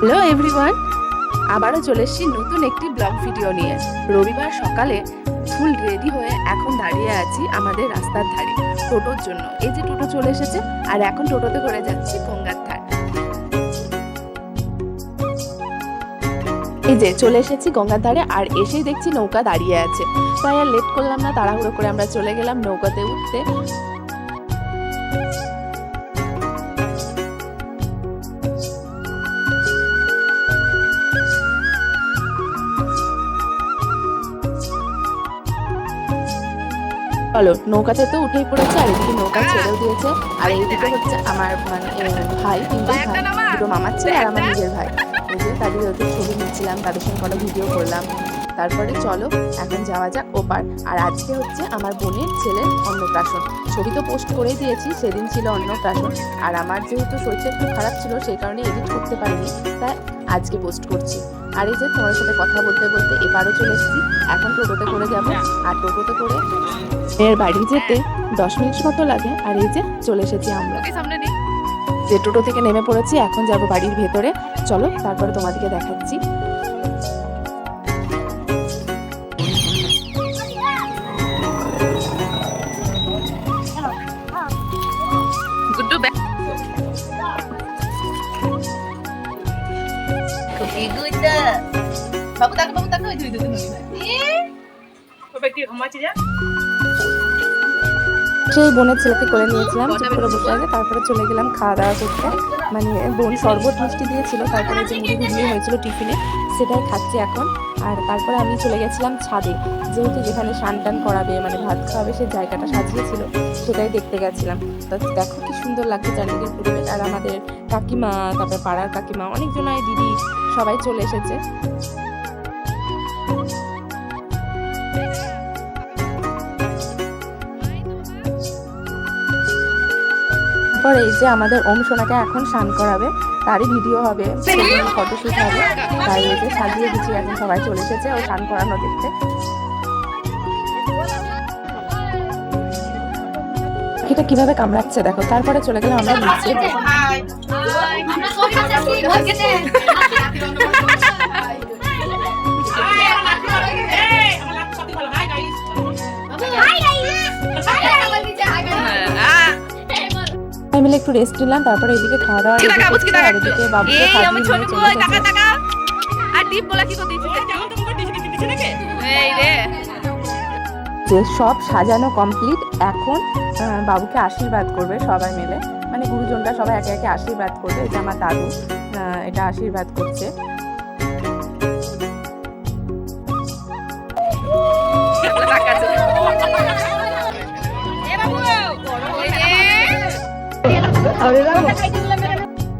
Hello everyone, আবারও চলে এসেছি নতুন একটি ব্লগ ভিডিও নিয়ে। রবিবার সকালে ফুল রেডি হয়ে এখন দাঁড়িয়ে আছি আমাদের রাস্তার ধারে, টোটোর জন্য। এই যে টোটো চলে এসেছে, আর এখন টোটোতে করে যাচ্ছি গঙ্গার ধার। এই যে চলে এসেছি গঙ্গার ধারে, আর এসেই দেখছি নৌকা দাঁড়িয়ে আছে। তাই আর লেট করলাম না, তাড়াহুড়ো করে আমরা চলে গেলাম নৌকাতে উঠতে। চলো নৌকাতে তো উঠেই পড়েছে আর এদিকে নৌকা ছেড়েও দিয়েছে। আর এইদিকে হচ্ছে আমার মানে ভাই তিনজন ভাই দুটো মামার ছেলে আর আমার নিজের ভাই। যে তাদের ওদের ছবি নিচ্ছিলাম তাদের সঙ্গে কোনো ভিডিও করলাম। তারপরে চলো এখন যাওয়া যাক ওপার আর আজকে হচ্ছে আমার বোনের ছেলের অন্নপ্রাশন। ছবি তো পোস্ট করেই দিয়েছি সেদিন ছিল অন্নপ্রাশন। আর আমার যেহেতু শরীরটা একটু খারাপ ছিল সেই কারণে এডিট করতে পারিনি। তাই আজকে পোস্ট করছি। আর এই যে তোমার সাথে কথা বলতে বলতে এবারও চলে এসেছি। এখন টোটোতে করে যাব। আর টোটোতে করে এর বাড়ি যেতে দশ মিনিট মতো লাগে। আর এই যে চলে এসেছি আমরা। যে টোটো থেকে নেমে পড়েছি এখন যাব বাড়ির ভেতরে। চলো তারপরে তোমাদেরকে দেখাচ্ছি। বাবু তাকে বাবু তাকে ওই দুই দুই দুই সেই বোনের ছেলেকে করে নিয়েছিলাম চুপ করে বসে আছে তারপরে চলে গেলাম খাওয়া দাওয়া করতে। মানে বোন শরবত মিষ্টি দিয়েছিল তারপরে যে মুড়ি ঘুগনি হয়েছিল টিফিনে সেটাই খাচ্ছি এখন। আর তারপরে আমি চলে গেছিলাম ছাদে। যেহেতু যেখানে স্নান টান করাবে মানে ভাত খাওয়াবে সেই জায়গাটা সাজিয়েছিল সেটাই দেখতে গেছিলাম। তা দেখো কি সুন্দর লাগছে চারিদিকের পরিবেশ। আর আমাদের কাকিমা তারপরে পাড়ার কাকিমা অনেকজনাই দিদি সবাই চলে এসেছে। তারপর এই যে আমাদের ওম সোনাকে এখন স্নান করাবে তারই ভিডিও হবে ফটোশুট হবে তাই এই যে সাজিয়ে দিচ্ছি এখন সবাই চলে এসেছে ও স্নান করানো দেখতে এটা কীভাবে কামড়াচ্ছে দেখো তারপরে চলে গেলাম আমরা নিচে একটু রেস্ট নিলাম তারপরে এদিকে খাওয়া দাওয়া আর এদিকে বাবুকে যে সব সাজানো কমপ্লিট এখন বাবুকে আশীর্বাদ করবে সবাই মিলে। মানে গুরুজনরা সবাই একে একে আশীর্বাদ করবে এটা আমার দাদু এটা আশীর্বাদ করছে।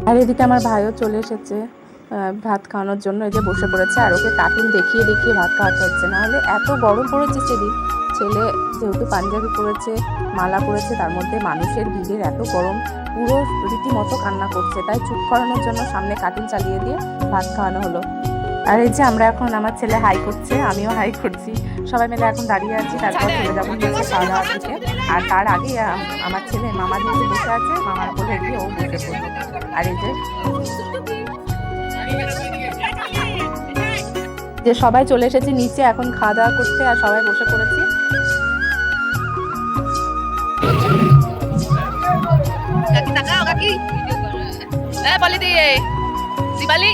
আর এদিকে আমার ভাইও চলে এসেছে ভাত খাওয়ানোর জন্য। এই যে বসে পড়েছে আর ওকে কার্টুন দেখিয়ে দেখিয়ে ভাত খাওয়াতে হচ্ছে। না হলে এত গরম পড়েছে সেদিন। ছেলে যেহেতু পাঞ্জাবি পরেছে, মালা পরেছে, তার মধ্যে মানুষের ভিড়ের এত গরম। পুরো রীতিমতো কান্না করছে। তাই চুপ করানোর জন্য সামনে কার্টুন চালিয়ে দিয়ে ভাত খাওয়ানো হলো। আর এই যে আমরা এখন আমার ছেলে হাই করছে, আমিও হাই করছি। সবাই মিলে এখন দাঁড়িয়ে আছি তারপর চলে যাব খাওয়া দাওয়া থেকে। আর তার আগে আমার ছেলে মামা যেহেতু বসে আছে মামার কোলে গিয়ে ও বসে পড়বে আর এই যে যে সবাই চলে এসেছি নিচে এখন খাওয়া দাওয়া করতে আর সবাই বসে পড়েছি। কাকি তাকাও কাকি। এ বলি দি দিবালি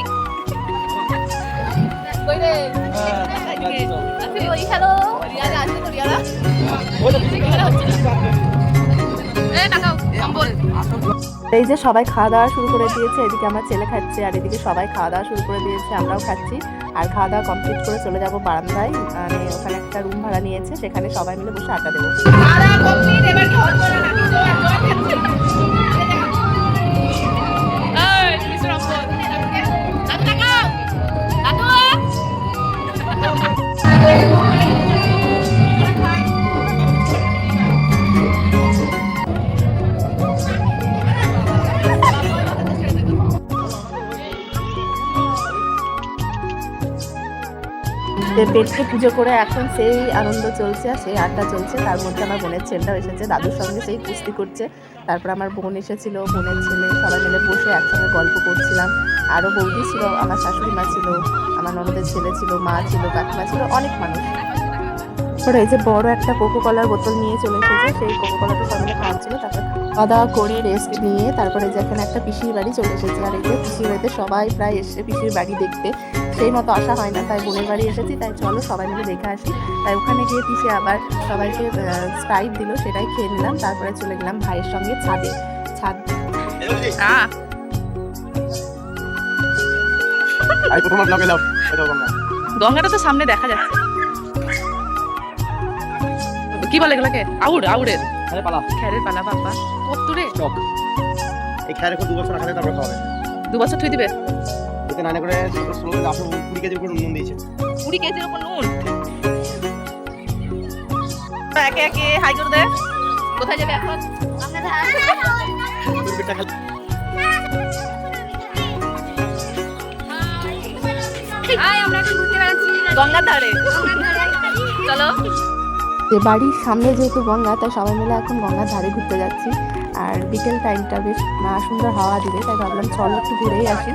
তো এই যে সবাই খাওয়া দাওয়া শুরু করে দিয়েছে। এদিকে আমার ছেলে খাচ্ছে আর এদিকে সবাই খাওয়া দাওয়া শুরু করে দিয়েছে। আমরাও খাচ্ছি। আর খাওয়া দাওয়া কমপ্লিট করে চলে যাব বারান্দায়। মানে ওখানে একটা রুম ভাড়া নিয়েছে সেখানে সবাই মিলে বসে আড্ডা দেবো। পেটকে পুজো করে এখন সেই আনন্দ চলছে আর সেই আড্ডা চলছে। তার মধ্যে আমার বোনের ছেলেটাও এসেছে, দাদুর সঙ্গে সেই কুস্তি করছে। তারপর আমার বোন এসেছিল, বোনের ছেলে, সবাই মিলে বসে একসঙ্গে গল্প করছিলাম। আরও বৌদি ছিল, আমার শাশুড়ি মা ছিল, আমার ননদের ছেলে ছিল, মা ছিল, কাকিমা ছিল, অনেক মানুষ। তারপরে এই যে বড় একটা কোকো কলার বোতল নিয়ে চলে এসেছে, সেই কোকো কলাটা সবাই খাওয়াচ্ছিল তারপর খাওয়া দাওয়া করে রেস্ট নিয়ে তারপরে যে এখানে একটা পিসির বাড়ি চলে এসেছে। আর এই যে পিসির বাড়িতে সবাই প্রায় এসে পিসির বাড়ি দেখতে সেই মতো আসা হয় না। তাই বোনের বাড়ি এসেছি তাই চলো সবাই মিলে দেখে আসি। তাই ওখানে গিয়ে পিসি আবার সবাইকে স্প্রাইট দিল সেটাই খেয়ে নিলাম। তারপরে চলে গেলাম ভাইয়ের সঙ্গে ছাদে। ছাদ হ্যাঁ গঙ্গাটা তো সামনে দেখা যাচ্ছে। কি বলে এগুলাকে? আউড় আউড়ের আরে পালা। খ্যারের পালা বাবা। কত দূরে? এই খেয়ারে দু বছর তারপরে খাওয়াবে দু বছর থুই দিবে? করে ষোলো কুড়ি কেজির উপর নুন দিয়েছে। কুড়ি কেজির উপর নুন? একে একে হাই করে দে। কোথায় যাবে এখন? তোর গঙ্গার ধারে চলো। বাড়ির সামনে যেহেতু গঙ্গা তাই সবাই মিলে এখন গঙ্গার ধারে ঘুরতে যাচ্ছি। আর বিকেল টাইমটা বেশ সুন্দর হাওয়া দিবে তাই ভাবলাম চলো একটু ঘুরেই আসি।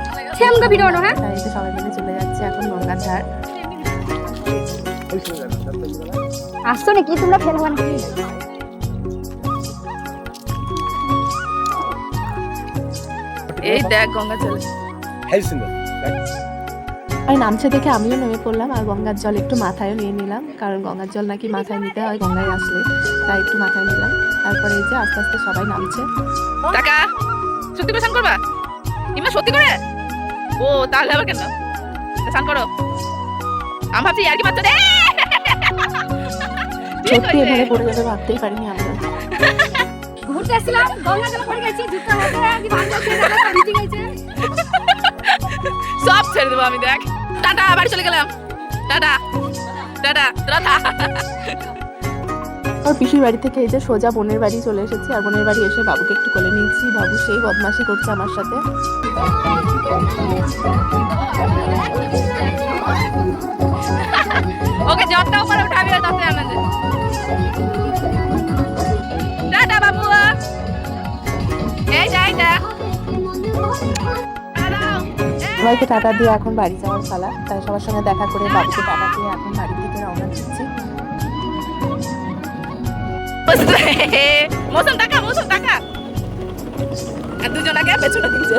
হ্যাঁ? তাই সবাই মিলে চলে যাচ্ছে এখন গঙ্গার ধার। আসছো নাকি? তোমরা ফেলবা নাকি এই দেখ গঙ্গা চলে। আর নামছে দেখে আমিও নেমে পড়লাম আর গঙ্গার জল একটু মাথায়ও নিয়ে নিলাম কারণ গঙ্গার জল নাকি মাথায় নিতে হয় গঙ্গায় আসলে তাই একটু মাথায় নিলাম। তারপরে এই যে আস্তে আস্তে সবাই নামছে। টাকা সত্যি করে স্নান করবা? ইমা সত্যি করে? ও তাহলে আবার কেন? স্নান করো। আমি ভাবছি আর কি রে সত্যি পড়ে যাবে ভাবতেই পারিনি আমরা। ঘুরতে আসছিলাম গঙ্গা জল পড়ে গেছি জুতো হাতে কি লাগছে না সব ছেড়ে দেবো আমি দেখ। টাটা বাড়ি চলে গেলাম। টাটা টাটা থাক। আর পিসির বাড়ি থেকে এই যে সোজা বোনের বাড়ি চলে এসেছি আর বোনের বাড়ি এসে বাবুকে একটু কোলে নিয়েছি। বাবু সেই বদমাশি করছে আমার সাথে। ওকে জবটা উপরে উঠাবি আর তাতে আনন্দ। সবাইকে টাটা দিয়ে এখন বাড়ি যাওয়ার পালা। তাই সবার সঙ্গে দেখা করে বাবুকে টাটা দিয়ে এখন বাড়ির দিকে রওনা দিচ্ছি। মৌসুম টাকা মৌসুম টাকা। আর দুজনাকে পেছনে দিয়েছে।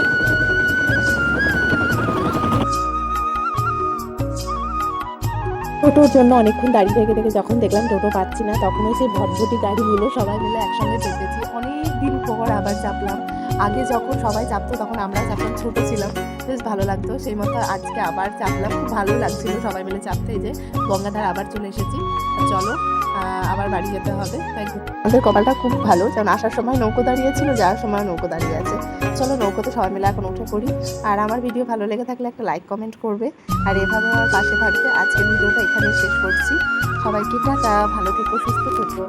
টোটোর জন্য অনেকক্ষণ দাঁড়িয়ে থেকে থেকে যখন দেখলাম টোটো পাচ্ছি না তখন ওই সেই ভটভটি গাড়িগুলো সবাই মিলে একসঙ্গে চেপেছি। অনেক দিন পর আবার চাপলাম। আগে যখন সবাই চাপতো, তখন আমরা চাপলাম ছোট ছিলাম। বেশ ভালো লাগতো। সেই মতো আজকে আবার চাপলাম। খুব ভালো লাগছিল সবাই মিলে চাপতে। যে গঙ্গাধার আবার চলে এসেছি। চলো আবার বাড়ি যেতে হবে। আমাদের কপালটা খুব ভালো। কারণ আসার সময় নৌকো দাঁড়িয়ে ছিল যাওয়ার সময় নৌকো দাঁড়িয়ে আছে। চলো, নৌকোতে সবাই মিলে এখন উঠে পড়ি। আর আমার ভিডিও ভালো লেগে থাকলে একটা লাইক কমেন্ট করবে। আর এভাবে আমার পাশে থাকবে। আজকের ভিডিওটা এখানে শেষ করছি। সবাইকে টাটা। ভালো থেকো, সুস্থ থেকো।